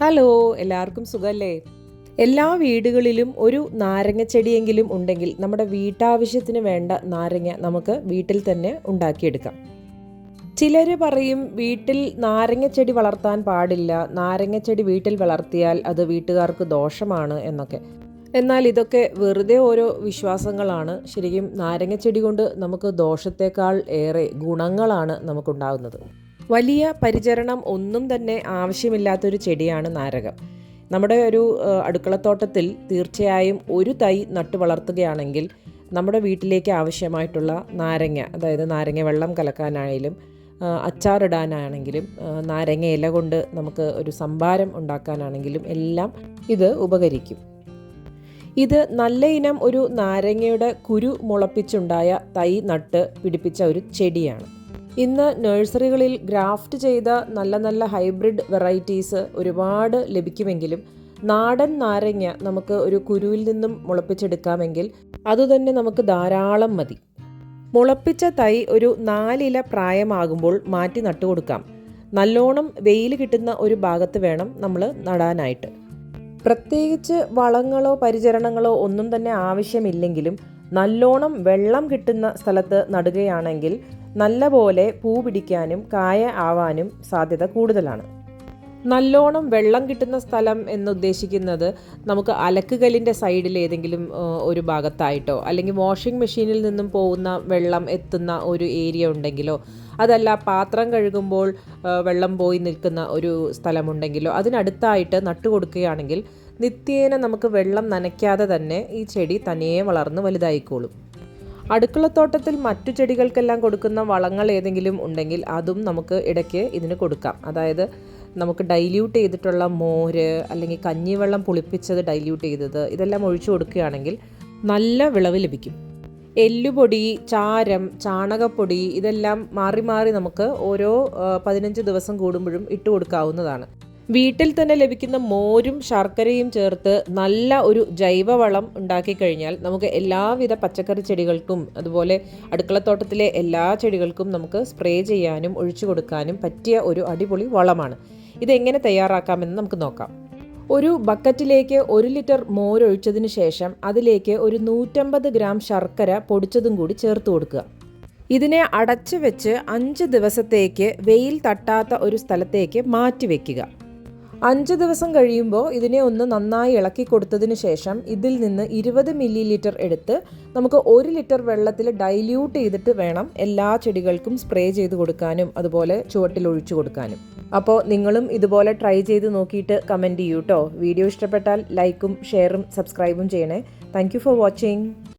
Hello എല്ലാവർക്കും സുഖല്ലേ? എല്ലാ വീടുകളിലും ഒരു നാരങ്ങ ചെടിയെങ്കിലും ഉണ്ടെങ്കിൽ നമ്മുടെ വീട്ടാവശ്യത്തിന് വേണ്ട നാരങ്ങ നമുക്ക് വീട്ടിൽ തന്നെ ഉണ്ടാക്കിയെടുക്കാം. ചിലർ പറയും വീട്ടിൽ നാരങ്ങ ചെടി വളർത്താൻ പാടില്ല നാരങ്ങ ചെടി വീട്ടിൽ വളർത്തിയാൽ അത് വീട്ടുകാർക്ക് ദോഷമാണ് എന്നൊക്കെ. എന്നാൽ ഇതൊക്കെ വെറുതെ ഓരോ വിശ്വാസങ്ങളാണ്. ശരിക്കും നാരങ്ങ ചെടി കൊണ്ട് നമുക്ക് ദോഷത്തേക്കാൾ ഏറെ ഗുണങ്ങളാണ് നമുക്കുണ്ടാകുന്നത് വലിയ പരിചരണം ഒന്നും തന്നെ ആവശ്യമില്ലാത്തൊരു ചെടിയാണ് നാരകം. നമ്മുടെ ഒരു അടുക്കളത്തോട്ടത്തിൽ തീർച്ചയായും ഒരു തൈ നട്ടു വളർത്തുകയാണെങ്കിൽ നമ്മുടെ വീട്ടിലേക്ക് ആവശ്യമായിട്ടുള്ള നാരങ്ങ അതായത് നാരങ്ങ വെള്ളം കലക്കാനായാലും അച്ചാറിടാനാണെങ്കിലും നാരങ്ങ ഇല കൊണ്ട് നമുക്ക് ഒരു സംഭാരം ഉണ്ടാക്കാനാണെങ്കിലും എല്ലാം ഇത് ഉപകരിക്കും. ഇത് നല്ല ഇനം ഒരു നാരങ്ങയുടെ കുരു മുളപ്പിച്ചുണ്ടായ തൈ നട്ട് പിടിപ്പിച്ച ഒരു ചെടിയാണ്. ഇന്ന് നഴ്സറികളിൽ ഗ്രാഫ്റ്റ് ചെയ്ത നല്ല നല്ല ഹൈബ്രിഡ് വെറൈറ്റീസ് ഒരുപാട് ലഭിക്കുമെങ്കിലും നാടൻ നാരങ്ങ നമുക്ക് ഒരു കുരുവിൽ നിന്നും മുളപ്പിച്ചെടുക്കാമെങ്കിൽ അതുതന്നെ നമുക്ക് ധാരാളം മതി. മുളപ്പിച്ച തൈ ഒരു നാലില പ്രായമാകുമ്പോൾ മാറ്റി നട്ടുകൊടുക്കാം. നല്ലോണം വെയിൽ കിട്ടുന്ന ഒരു ഭാഗത്ത് വേണം നമ്മൾ നടാനായിട്ട്. പ്രത്യേകിച്ച് വളങ്ങളോ പരിചരണങ്ങളോ ഒന്നും തന്നെ ആവശ്യമില്ലെങ്കിലും നല്ലോണം വെള്ളം കിട്ടുന്ന സ്ഥലത്ത് നടുകയാണെങ്കിൽ നല്ലപോലെ പൂ പിടിക്കാനും കായ ആവാനും സാധ്യത കൂടുതലാണ്. നല്ലോണം വെള്ളം കിട്ടുന്ന സ്ഥലം എന്നുദ്ദേശിക്കുന്നത് നമുക്ക് അലക്കുകല്ലിന്റെ സൈഡിൽ ഏതെങ്കിലും ഒരു ഭാഗത്തായിട്ടോ അല്ലെങ്കിൽ വാഷിംഗ് മെഷീനിൽ നിന്നും പോകുന്ന വെള്ളം എത്തുന്ന ഒരു ഏരിയ ഉണ്ടെങ്കിലോ അതല്ല പാത്രം കഴുകുമ്പോൾ വെള്ളം പോയി നിൽക്കുന്ന ഒരു സ്ഥലമുണ്ടെങ്കിലോ അതിനടുത്തായിട്ട് നട്ടു കൊടുക്കുകയാണെങ്കിൽ നിത്യേന നമുക്ക് വെള്ളം നനയ്ക്കാതെ തന്നെ ഈ ചെടി തനിയെ വളർന്ന് വലുതായിക്കോളും. അടുക്കളത്തോട്ടത്തിൽ മറ്റു ചെടികൾക്കെല്ലാം കൊടുക്കുന്ന വളങ്ങൾ ഏതെങ്കിലും ഉണ്ടെങ്കിൽ അതും നമുക്ക് ഇടയ്ക്ക് ഇതിന് കൊടുക്കാം. അതായത് നമുക്ക് ഡൈല്യൂട്ട് ചെയ്തിട്ടുള്ള മോര് അല്ലെങ്കിൽ കഞ്ഞിവെള്ളം പുളിപ്പിച്ചത് ഡൈല്യൂട്ട് ചെയ്തത് ഇതെല്ലാം ഒഴിച്ചു കൊടുക്കുകയാണെങ്കിൽ നല്ല വിളവ് ലഭിക്കും. എല്ലുപൊടി ചാരം ചാണകപ്പൊടി ഇതെല്ലാം മാറി മാറി നമുക്ക് ഓരോ പതിനഞ്ച് ദിവസം കൂടുമ്പോഴും ഇട്ട് കൊടുക്കാവുന്നതാണ്. വീട്ടിൽ തന്നെ ലഭിക്കുന്ന മോരും ശർക്കരയും ചേർത്ത് നല്ല ഒരു ജൈവവളം ഉണ്ടാക്കി കഴിഞ്ഞാൽ നമുക്ക് എല്ലാവിധ പച്ചക്കറി ചെടികൾക്കും അതുപോലെ അടുക്കളത്തോട്ടത്തിലെ എല്ലാ ചെടികൾക്കും നമുക്ക് സ്പ്രേ ചെയ്യാനും ഒഴിച്ചു കൊടുക്കാനും പറ്റിയ ഒരു അടിപൊളി വളമാണ്. ഇതെങ്ങനെ തയ്യാറാക്കാമെന്ന് നമുക്ക് നോക്കാം. ഒരു ബക്കറ്റിലേക്ക് ഒരു ലിറ്റർ മോരൊഴിച്ചതിന് ശേഷം അതിലേക്ക് ഒരു നൂറ്റമ്പത് ഗ്രാം ശർക്കര പൊടിച്ചതും കൂടി ചേർത്ത് കൊടുക്കുക. ഇതിനെ അടച്ചു വെച്ച് അഞ്ച് ദിവസത്തേക്ക് വെയിൽ തട്ടാത്ത ഒരു സ്ഥലത്തേക്ക് മാറ്റി വെക്കുക. അഞ്ച് ദിവസം കഴിയുമ്പോൾ ഇതിനെ ഒന്ന് നന്നായി ഇളക്കി കൊടുത്തതിന് ശേഷം ഇതിൽ നിന്ന് ഇരുപത് മില്ലി ലിറ്റർ എടുത്ത് നമുക്ക് ഒരു ലിറ്റർ വെള്ളത്തിൽ ഡൈല്യൂട്ട് ചെയ്തിട്ട് വേണം എല്ലാ ചെടികൾക്കും സ്പ്രേ ചെയ്ത് കൊടുക്കാനും അതുപോലെ ചുവട്ടിൽ ഒഴിച്ചു കൊടുക്കാനും. അപ്പോൾ നിങ്ങളും ഇതുപോലെ ട്രൈ ചെയ്ത് നോക്കിയിട്ട് കമന്റ് ചെയ്യൂ കേട്ടോ വീഡിയോ ഇഷ്ടപ്പെട്ടാൽ ലൈക്കും ഷെയറും സബ്സ്ക്രൈബും ചെയ്യണേ. Thank for watching